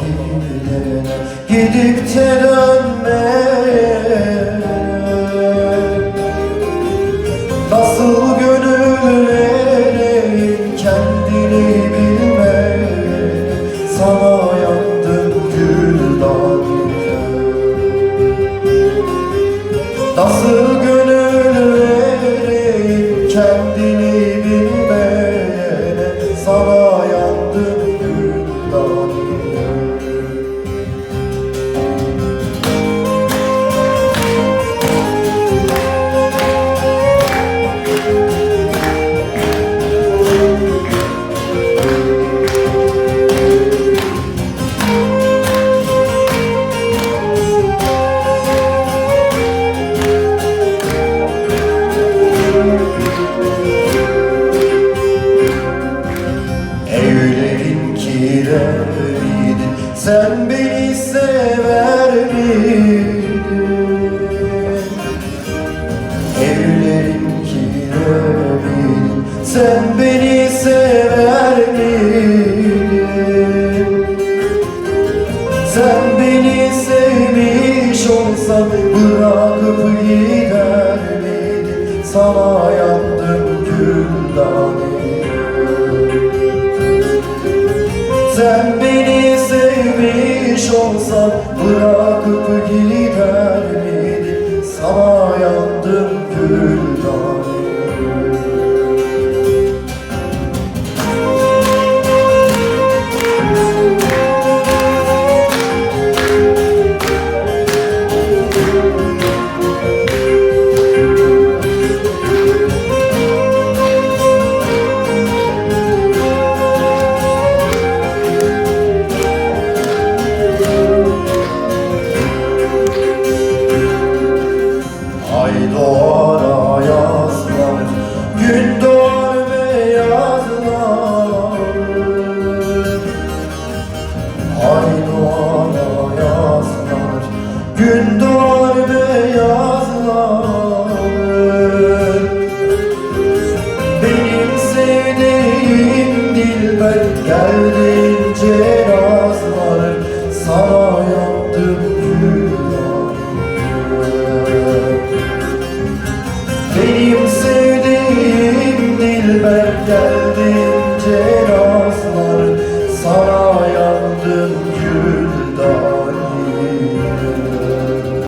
Gidene Gidip de dönmeyene Nasıl gönül vereyim kendini bilmeyene Sana yandım gül dağıyla Nasıl Sen beni sever miydin? Evlerin kiremiydin Sen beni sever miydin? Sen beni sevmiş olsan Bırakıp gider miydin? Sana yandım gül daneleri sen beni sevmiş olsan bırakıp gider Ay doğar ayazlar, gün doğar beyazlar. Ay doğar ayazlar, gün doğar beyazlar. Benim sevdiğim dilber geldiğince benim sevdiğim dilber nazlar Sana